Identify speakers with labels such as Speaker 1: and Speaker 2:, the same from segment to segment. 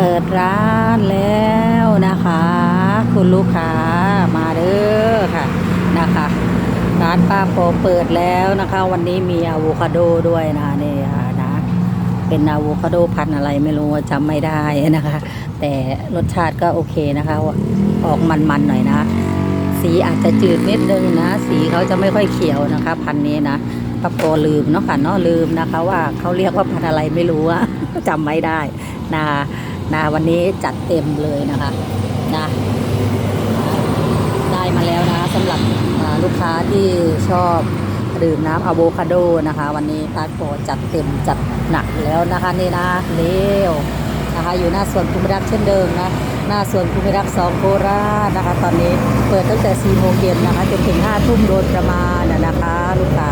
Speaker 1: เปิดร้านแล้วนะคะ คุณลูกค้ามาเด้อค่ะนะคะร้านป้าโปเปิดแล้วนะคะ วันนี้มีอะโวคาโดด้วยนะนี่ค่ะนะเป็นอะโวคาโดพันอะไรไม่รู้จำไม่ได้นะคะ แต่รสชาติก็โอเคนะคะ ออกมันๆหน่อยนะ สีอาจจะจืดนิดนึงนะ สีเขาจะไม่ค่อยเขียวนะคะ พันนี้นะป้าโปลืมเนาะค่ะเนาะลืมนะคะ ว่าเขาเรียกว่าพันอะไรไม่รู้อะจำไม่ได้นะ นะวันนี้จัดเต็มเลยนะคะนะได้มาแล้วนะสำหรับลูกค้าที่ชอบดื่มน้ำอะโวคาโดนะคะ วันนี้ป้าโปจัดเต็มจัดหนักแล้วนะคะนี่นะเร็วนะคะอยู่หน้าสวนภูมิรักเช่นเดิมนะหน้าสวนภูมิรักสองโคราชนะคะ ตอนนี้เปิดตั้งแต่4โมงเย็นนะคะจนถึง5ทุ่มโดยประมาณนะนะคะ ลูกค้า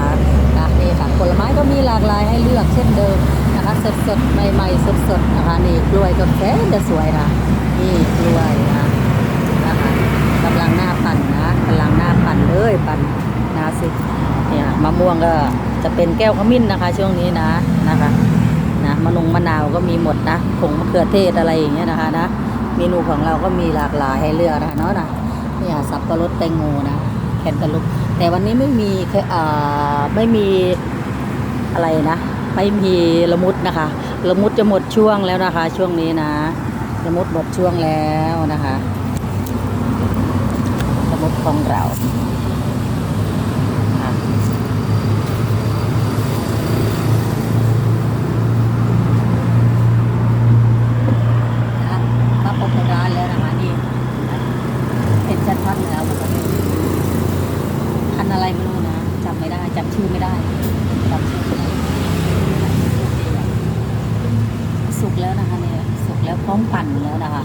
Speaker 1: นะนี่ค่ะผลไม้ก็มีหลากหลายให้เลือกเช่นเดิม นะคะสดสดใหม่ๆสดสดๆนะคะนี่กล้วยก็แสนจะสวยนะนี่กล้วยนะนะคะกำลังหน้าปั่นนะกำลังหน้าปั่นเลยปั่นนะสิเนี่ยมะม่วงก็จะเป็นแก้วขมิ้นนะคะ ช่วงนี้นะนะคะนะมะนงมะนาวก็มีหมดนะผงมะเขือเทศอะไรอย่างเงี้ยนะคะนะเมนูของเราก็มีหลากหลายให้เลือกนะเนาะนะเนี่ยสับปะรดแตงโมนะแคนตาลูปแต่วันนี้ไม่มีเอ่าไม่มีอะไรนะ ไม่มีละมุดนะคะ ละมุดจะหมดช่วงแล้วนะคะ ช่วงนี้นะ ละมุดหมดช่วงแล้วนะคะ ละมุดของเราค่ะปปะพิรันแล้วนะคะนี่เห็นชัดๆแล้วบอกว่าพันอะไรไม่รู้นะจำไม่ได้จำชื่อไม่ได้จำชื่อไม่ได้ สุก แล้วนะคะเนี่ยสุกแล้วพร้อมปั่นแล้วนะคะ